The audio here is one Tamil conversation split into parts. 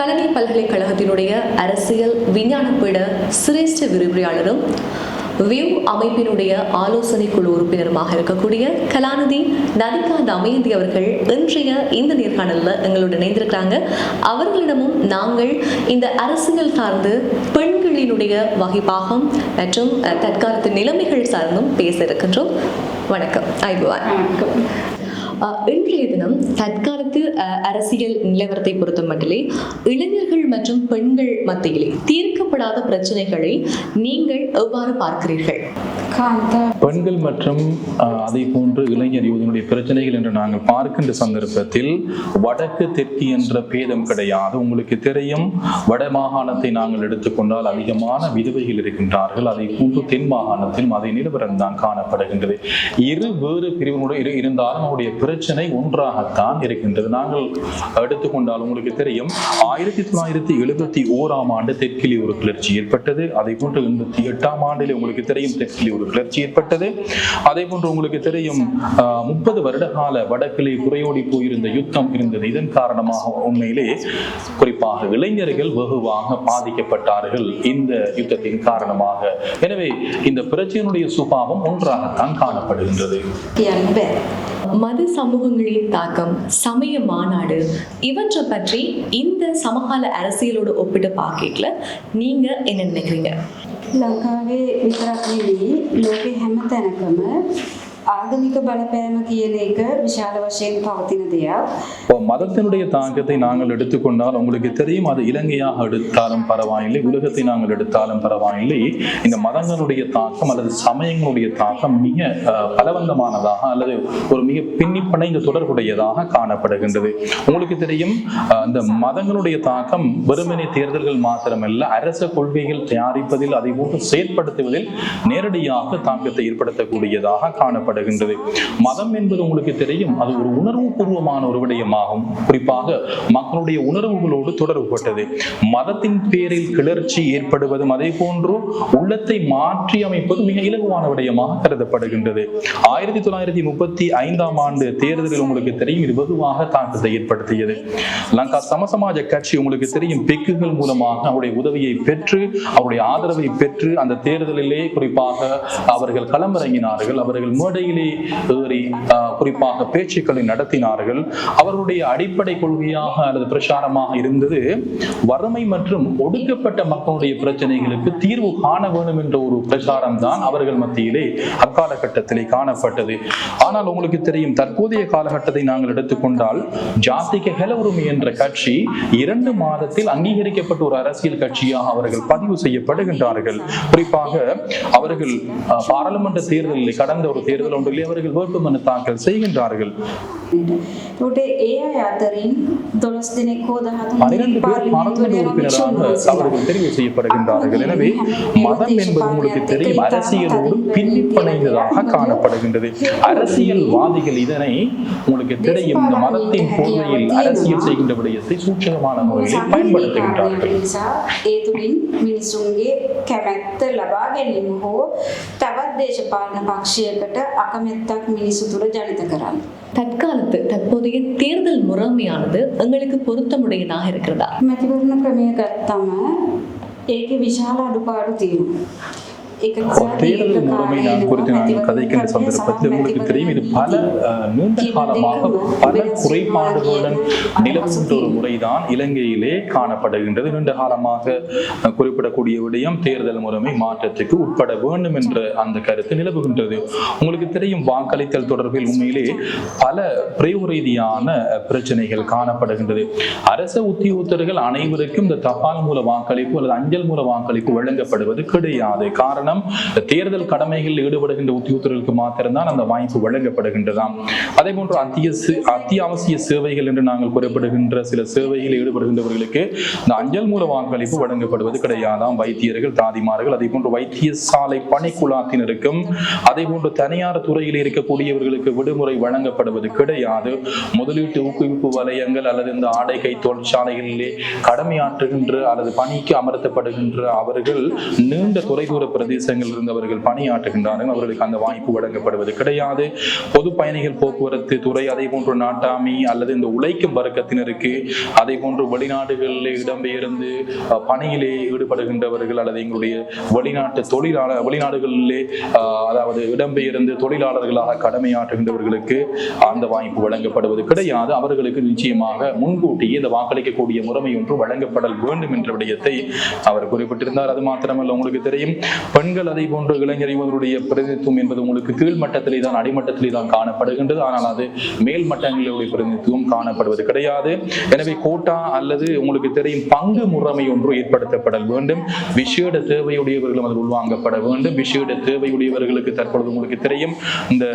கல்வி பல்கலைக்கழகத்தினுடைய அரசியல் விஞ்ஞான பீட சிரேஷ்ட விரிவுரையாளரும் வியூ அமைப்பினுடைய ஆலோசனை குழு உறுப்பினருமாக இருக்கக்கூடிய கலாநிதி நதிகா தமயந்தி அவர்கள் இன்றைய இந்த நேர்காணலில் எங்களோடு இணைந்திருக்கிறாங்க. அவர்களிடமும் நாங்கள் இந்த அரசியல் சார்ந்து பெண்களினுடைய வகைப்பாகம் மற்றும் தற்காலத்து நிலைமைகள் சார்ந்தும் பேச இருக்கின்றோம். வணக்கம். ஐபுவான் இன்றைய தினம் தற்காலத்து அஹ், அரசியல் நிலவரத்தை பொறுத்த மட்டிலே இளைஞர்கள் மற்றும் பெண்கள் மத்தியிலே தீர்க்கப்படாத பிரச்சனைகளை நீங்கள் எவ்வாறு பார்க்கிறீர்கள்? பெண்கள் மற்றும் அதை போன்று இளைஞர் யுவதினுடைய பிரச்சனைகள் என்று நாங்கள் பார்க்கின்ற சந்தர்ப்பத்தில் வடக்கு தெற்கு என்ற பேதம் கிடையாது. உங்களுக்கு தெரியும் வட மாகாணத்தை நாங்கள் எடுத்துக்கொண்டால் அதிகமான விதவைகள் இருக்கின்றார்கள். அதை போன்று தென் மாகாணத்திலும் அதே நிலவரம் தான் காணப்படுகின்றது. இரு வேறு பிரிவினுடைய இரு இருந்தாலும் அவருடைய பிரச்சனை ஒன்றாகத்தான் இருக்கின்றது. நாங்கள் எடுத்துக்கொண்டால் உங்களுக்கு தெரியும் ஆயிரத்தி தொள்ளாயிரத்தி எழுபத்தி ஓராம் ஆண்டு தெற்கிலே ஒரு கிளர்ச்சி ஏற்பட்டது. அதே போன்று எண்பத்தி எட்டாம் ஆண்டில் உங்களுக்கு தெரியும் தெற்கிலே ஒரு கிளர்ச்சி ஏற்பட்டது. அதே போன்று உங்களுக்கு தெரியும் முப்பது வருட கால வடக்கிலே குறையோடி போயிருந்த யுத்தம் இருந்தது. இதன் காரணமாக உண்மையிலே குறிப்பாக இளைஞர்கள் வெகுவாக பாதிக்கப்பட்டார்கள் இந்த யுத்தத்தின் காரணமாக. எனவே இந்த பிரச்சனையுடைய சுபாவம் ஒன்றாகத்தான் காணப்படுகின்றது. மத சமூகங்களின் தாக்கம் சமய மாநாடு இவற்றை பற்றி இந்த சமகால அரசியலோடு ஒப்பிட்டு பார்க்கல நீங்க என்ன நினைக்கிறீங்க ලංකාවේ විතරක් නෙවෙයි ලෝකේ හැම තැනකම ආගමික බලපෑම කියන එක විශාල වශයෙන් පවතින දෙයක්. இப்போ மதத்தினுடைய தாக்கத்தை நாங்கள் எடுத்துக்கொண்டால் உங்களுக்கு தெரியும் அது இலங்கையாக எடுத்தாலும் பரவாயில்லை உலகத்தை நாங்கள் எடுத்தாலும் பரவாயில்லை இந்த மதங்களுடைய தாக்கம் அல்லது சமயங்களுடைய தாக்கம் மிக அஹ், பலவந்தமானதாக அல்லது ஒரு மிக பின்னி பிணைந்த தொடர்புடையதாக காணப்படுகின்றது உங்களுக்கு தெரியும் அஹ், இந்த மதங்களுடைய தாக்கம் வெறுமனே தேர்தல்கள் மாத்திரமல்ல அரச கொள்கைகள் தயாரிப்பதில் அதை போன்று செயற்படுத்துவதில் நேரடியாக தாக்கத்தை ஏற்படுத்தக்கூடியதாக காணப்படுகின்றது. மதம் என்பது உங்களுக்கு தெரியும் அது ஒரு உணர்வு பூர்வமான ஒரு விடயமாகும். குறிப்பாக மக்களுடைய உணர்வுகளோடு தொடர்புபட்டது மதத்தின் பேரில் கிளர்ச்சி ஏற்படுவதும் அதே போன்று உள்ளத்தை மாற்றி அமைப்பது மிக இலகுவான விடயமாக கருதப்படுகின்றது. ஆயிரத்தி தொள்ளாயிரத்தி முப்பத்தி ஐந்தாம் ஆண்டு தேர்தலில் உங்களுக்கு தெரியும் இது வெகுவாக தாக்கத்தை ஏற்படுத்தியது. லங்கா சமசமாஜ கட்சி உங்களுக்கு தெரியும் பெக்குகள் மூலமாக அவருடைய உதவியை பெற்று அவருடைய ஆதரவை பெற்று அந்த தேர்தலிலே குறிப்பாக அவர்கள் களமிறங்கினார்கள். அவர்கள் மேடை மேடையிலே ஏறி குறிப்பாக பேச்சுக்களை நடத்தினார்கள். அவர்களுடைய அடிப்படை கொள்கையாக அல்லது பிரச்சாரமாக இருந்தது வறுமை மற்றும் ஒடுக்கப்பட்ட மக்களுடைய பிரச்சனைகளுக்கு தீர்வு காண வேண்டும் என்ற ஒரு பிரச்சாரம் தான் அவர்கள் மத்தியிலே அக்காலகட்டத்திலே காணப்பட்டது. ஆனால் உங்களுக்கு தெரியும் தற்போதைய காலகட்டத்தை நாங்கள் எடுத்துக்கொண்டால் ஜாதிக ஹெல உரிமை என்ற கட்சி இரண்டு மாதத்தில் அங்கீகரிக்கப்பட்ட ஒரு அரசியல் கட்சியாக அவர்கள் பதிவு செய்யப்படுகின்றார்கள். குறிப்பாக அவர்கள் பாராளுமன்ற தேர்தலில் கடந்த ஒரு தேர்தல் ஒன்றிலே அவர்கள் வேட்புமனு தாக்கல் செய்கின்றார்கள் ඒකට ඒ අය අතරින් 12 දෙනෙක් හෝ 13 பனிரெண்டு දෙනෙක් பேர் පාර්ලිමේන්තුවට பாராளுமன்ற உறுப்பினராக යන වික්ෂුන් அவர்கள் தெரிவு செய்யப்படுகின்றார்கள் எனவே மதம் என்பது உங்களுக்கு தெரியும் அரசியலோடு பின்னி பிணைந்ததாக காணப்படுகின்றது அரசியல்வாதிகள் இதனை உங்களுக்கு தெரியும் இந்த மதத்தின் போர்வையில் அரசியல் செய்கின்ற விடயத்தை சூட்சகமான முறையில் பயன்படுத்துகின்றார்கள் නිසා ඒ තුළින් මිනිසුන්ගේ කැමැත්ත ලබා ගැනීම හෝ තවත් දේශපාලන පක්ෂයකට பக்கமெத்த மினிசுத்துட ஜனிதகரான் தற்காலத்து தற்போதைய தேர்தல் முறைமையானது எங்களுக்கு பொருத்தமுடையதாக இருக்கிறதா? மதிவர்ண பிரமேய கத்தாம ஏக விஷால அடுபாடு தீரும். தேர்தல் முறைமை நான் குறித்து நான் கதைக்கின்ற சந்தர்ப்பத்தில் உங்களுக்கு தெரியும். இது பல நீண்ட காலமாக பல குறைபாடுகளுடன் நிலவுகின்ற ஒரு முறைதான் இலங்கையிலே காணப்படுகின்றது. நீண்ட காலமாக குறிப்பிடக்கூடிய விடயம் தேர்தல் முறைமை மாற்றத்துக்கு உட்பட வேண்டும் என்ற அந்த கருத்து நிலவுகின்றது. உங்களுக்கு தெரியும் வாக்களித்தல் தொடர்பில் உண்மையிலே பல பிரயோரீதியான பிரச்சனைகள் காணப்படுகின்றது. அரச உத்தியோகத்தர்கள் அனைவருக்கும் இந்த தபால் மூல வாக்களிப்பு அல்லது அஞ்சல் மூல வாக்களிப்பு வழங்கப்படுவது கிடையாது. காரணம் தேர்தல் கடமைகளில் ஈடுபடுகின்ற உத்தியோகத்தர்களுக்கு மாத்திரம்தான் அந்த வாய்ப்பு வழங்கப்படுகின்றதாம். அதே போன்று அத்திய அத்தியாவசிய சேவைகள் என்று நாங்கள் குறிப்பிடுகின்ற சில சேவைகளில் ஈடுபடுகின்றவர்களுக்கு இந்த அஞ்சல் மூல வாக்களிப்பு வழங்கப்படுவது கிடையாதாம். வைத்தியர்கள் தாதிமார்கள் அதே போன்று வைத்தியசாலை பணிக்குழாத்தினருக்கும் அதே போன்று தனியார் துறையில் இருக்கக்கூடியவர்களுக்கு விடுமுறை வழங்கப்படுவது கிடையாது. முதலீட்டு ஊக்குவிப்பு வலயங்கள் அல்லது இந்த ஆடை கை தொழிற்சாலைகளிலே கடமையாற்றுகின்ற அல்லது பணிக்கு அமர்த்தப்படுகின்ற அவர்கள் நீண்ட தொலைதூர பிரதேச பிரதேசங்களில் இருந்து அவர்கள் பணியாற்றுகின்றார்கள் அவர்களுக்கு அந்த வாய்ப்பு வழங்கப்படுவது கிடையாது. பொது பயணிகள் போக்குவரத்து துறை அதே போன்ற நாட்டாமி அல்லது இந்த உழைக்கும் வர்க்கத்தினருக்கு அதே போன்று வெளிநாடுகளில் இடம்பெயர்ந்து பணியிலே ஈடுபடுகின்றவர்கள் அல்லது எங்களுடைய வெளிநாட்டு தொழிலாளர் வெளிநாடுகளிலே அதாவது இடம்பெயர்ந்து தொழிலாளர்களாக கடமையாற்றுகின்றவர்களுக்கு அந்த வாய்ப்பு வழங்கப்படுவது கிடையாது. அவர்களுக்கு நிச்சயமாக முன்கூட்டியே இந்த வாக்களிக்கக்கூடிய முறைமை ஒன்று வழங்கப்படல் வேண்டும் என்ற விடயத்தை அவர் குறிப்பிட்டிருந்தார். அது மாத்திரமல்ல உங்களுக்கு தெரியும் பெண் பெண்கள் அதை போன்ற இளைஞர் இவர்களுடைய பிரதிநிதித்துவம் என்பது உங்களுக்கு கீழ்மட்டத்திலே தான் அடிமட்டத்திலே தான் காணப்படுகின்றது. ஆனால் அது மேல் மட்டங்களுடைய பிரதிநிதித்துவம் காணப்படுவது கிடையாது. எனவே கோட்டா அல்லது உங்களுக்கு தெரியும் பங்கு முறைமை ஒன்று ஏற்படுத்தப்படல் வேண்டும். விசேட தேவையுடையவர்களும் அதில் உள்வாங்கப்பட வேண்டும். விசேட தேவையுடையவர்களுக்கு தற்பொழுது உங்களுக்கு தெரியும் இந்த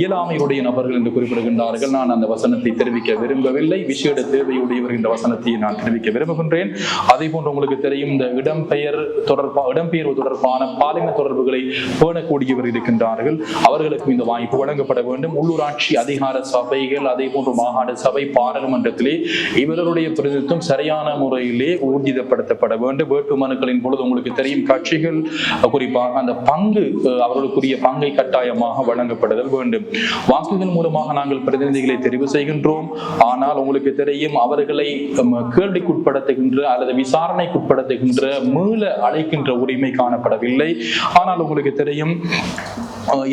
இயலாமையுடைய நபர்கள் என்று குறிப்பிடுகின்றார்கள். நான் அந்த வசனத்தை தெரிவிக்க விரும்பவில்லை. விசேட தேவையுடையவர் இந்த வசனத்தை நான் தெரிவிக்க விரும்புகின்றேன். அதே போன்று உங்களுக்கு தெரியும் இந்த இடம்பெயர் தொடர்பா இடம்பெயர்வு தொடர்பான பாலின தொடர்புகளை பேணக்கூடியவர் இருக்கின்றார்கள். அவர்களுக்கும் இந்த வாய்ப்பு வழங்கப்பட வேண்டும். உள்ளூராட்சி அதிகார சபைகள் அதே போன்று மாகாண சபை பாராளுமன்றத்திலே இவர்களுடைய பிரதிநிதித்துவம் சரியான முறையிலே ஊர்ஜிதப்படுத்தப்பட வேண்டும். வேட்பு மனுக்களின் பொழுது உங்களுக்கு தெரியும் கட்சிகள் குறிப்பாக அந்த பங்கு அவர்களுக்குரிய பங்கை கட்டாயமாக வழங்கப்படுதல் வேண்டும். வாக்குகள் மூலமாக நாங்கள் பிரதிநிதிகளை தெரிவு செய்கின்றோம். ஆனால் உங்களுக்கு தெரியும் அவர்களை கேள்விக்குட்படுத்துகின்ற அல்லது விசாரணைக்குட்படுத்துகின்ற மீள அழைக்கின்ற உரிமை காணப்படவில்லை. ஆனால் உங்களுக்கு தெரியும்.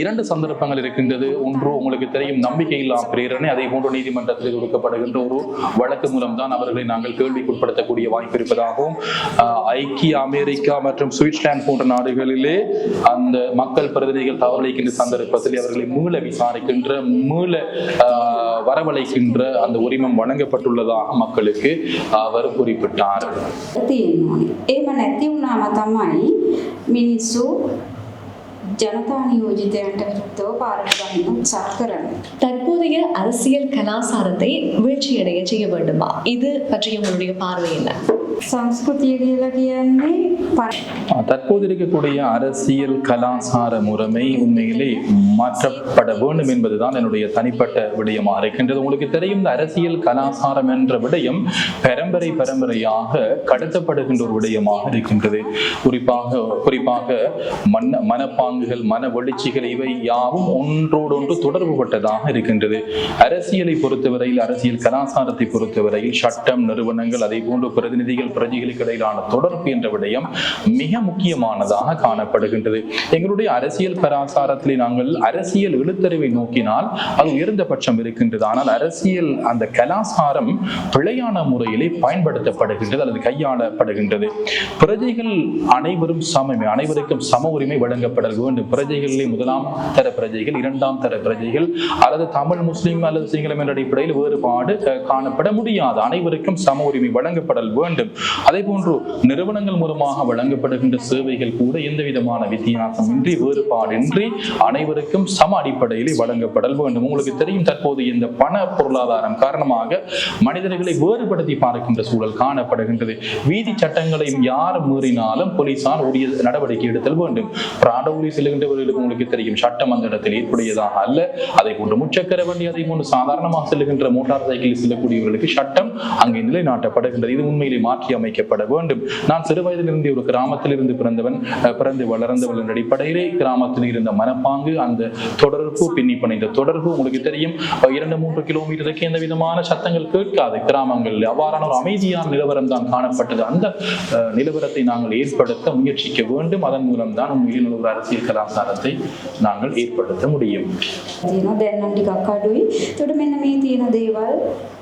இரண்டு சந்தர்ப்பங்கள் இருக்கின்றது. ஒன்று உங்களுக்கு தெரியும் நம்பிக்கையில்லா பிரேரணை அதே போன்று நீதிமன்றத்தில் கொடுக்கப்படுகின்ற ஒரு வழக்கு மூலம் தான் அவர்களை நாங்கள் கேள்விக்குட்படுத்தக்கூடிய வாய்ப்பு இருப்பதாகவும் ஐக்கிய அமெரிக்கா மற்றும் சுவிட்சர்லாந்து போன்ற நாடுகளிலே அந்த மக்கள் பிரதிநிதிகள் தவறளிக்கின்ற சந்தர்ப்பத்தில் அவர்களை மீள விசாரிக்கின்ற மீள வரவழைக்கின்ற அந்த உரிமம் வழங்கப்பட்டுள்ளதாக மக்களுக்கு அவர் குறிப்பிட்டார். ஜனதான் யோஜித என்ற பாரம்பரியம் சாக்கரம் தற்போதைய அரசியல் கலாசாரத்தை வீழ்ச்சியடைய செய்ய வேண்டுமா? இது பற்றி உங்களுடைய பார்வை என்ன? සංස්කෘතිය කියලා කියන්නේ පර- அஹ், தற்போது இருக்கக்கூடிய அரசியல் கலாசார முறைமை உண்மையிலே மாற்றப்பட வேண்டும் என்பதுதான் என்னுடைய தனிப்பட்ட விடயமா இருக்கின்றது உங்களுக்கு தெரியும் இந்த அரசியல் கலாசாரம் என்ற விடயம் பரம்பரை பரம்பரையாக கடத்தப்படுகின்ற ஒரு விடயமாக இருக்கின்றது குறிப்பாக குறிப்பாக மன்ன மனப்பாங்குகள் மன வெளிச்சிகள் இவை யாவும் ஒன்றோடொன்று தொடர்புபட்டதாக இருக்கின்றது அரசியலை பொறுத்தவரையில் அரசியல் கலாசாரத்தை பொறுத்தவரையில் சட்டம் நிறுவனங்கள் அதே போன்று பிரதிநிதிகள் பிரஜைகளுக்கு இடையிலான தொடர்பு என்ற விடயம் மிக முக்கியமானதாக காணப்படுகின்றது. எங்களுடைய அரசியல் கலாசாரத்திலே நாங்கள் அரசியல் எழுத்தறிவை நோக்கினால் அது உயர்ந்த பட்சம் இருக்கின்றது. ஆனால் அரசியல் அந்த கலாசாரம் பிழையான முறையிலே பயன்படுத்தப்படுகின்றது அல்லது கையாளப்படுகின்றது. பிரஜைகள் அனைவரும் சமமே அனைவருக்கும் சம உரிமை வழங்கப்பட வேண்டும். பிரஜைகளிலே முதலாம் தர பிரஜைகள் இரண்டாம் தர பிரஜைகள் அல்லது தமிழ் முஸ்லீம் அல்லது சிங்களம் என்ற அடிப்படையில் வேறுபாடு காணப்பட முடியாது. அனைவருக்கும் சம உரிமை வழங்கப்படல் வேண்டும். அதே போன்று நிறுவனங்கள் மூலமாக வழங்கப்படுகின்ற சேவைகள் கூட எந்த விதமான வித்தியாசமின்றி வேறுபாடின்றி அனைவருக்கும் சம அடிப்படையிலே வழங்கப்படல் வேண்டும். உங்களுக்கு தெரியும் தற்போது இந்த பண பொருளாதாரம் காரணமாக மனிதர்களை வேறுபடுத்தி பார்க்கின்ற சூழல் காணப்படுகின்றது. வீதி சட்டங்களையும் யார் மீறினாலும் போலீசார் உரிய நடவடிக்கை எடுத்தல் வேண்டும். பிராடவுலி செல்கின்றவர்களுக்கு உங்களுக்கு தெரியும் சட்டம் அந்த இடத்தில் ஏற்புடையதாக அல்ல. அதை போன்று முச்சக்கர வண்டி அதை போன்று சாதாரணமாக செல்கின்ற மோட்டார் சைக்கிளில் செல்லக்கூடியவர்களுக்கு சட்டம் அங்கே நிலைநாட்டப்படுகின்றது. இது உண்மையிலே மாற்ற அமைக்கப்பட வேண்டும் நான் சிறு வயதிலிருந்து ஒரு கிராமத்தில் இருந்து பிறந்தவன் அஹ், பிறந்து வளர்ந்தவள் என்ற அடிப்படையிலே கிராமத்தில் இருந்த மனப்பாங்கு அந்த தொடர்பு பின்னி பிணைந்த தொடர்பு உங்களுக்கு தெரியும் அஹ், இரண்டு மூன்று கிலோமீட்டருக்கு எந்த விதமான சத்தங்கள் கேட்காது கிராமங்களில் அவ்வாறான ஒரு அமைதியான நிலவரம் தான் காணப்பட்டது அந்த அஹ், நிலவரத்தை நாங்கள் ஏற்படுத்த முயற்சிக்க வேண்டும் அதன் மூலம் தான் உண்மையில் ஒரு அரசியல் கலாச்சாரத்தை நாங்கள் ஏற்படுத்த முடியும் තියෙනවා දැන් නම් ටිකක් අඩුයි. එතකොට මෙන්න මේ තියෙන දේවල්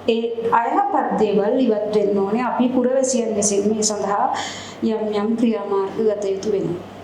ඒ අයහපත් දේවල් ඉවත් වෙන්න ඕනේ. අපි පුරවැසියන් විසින් මේ සඳහා යම් යම් ක්‍රියාමාර්ග ගත යුතු වෙනවා.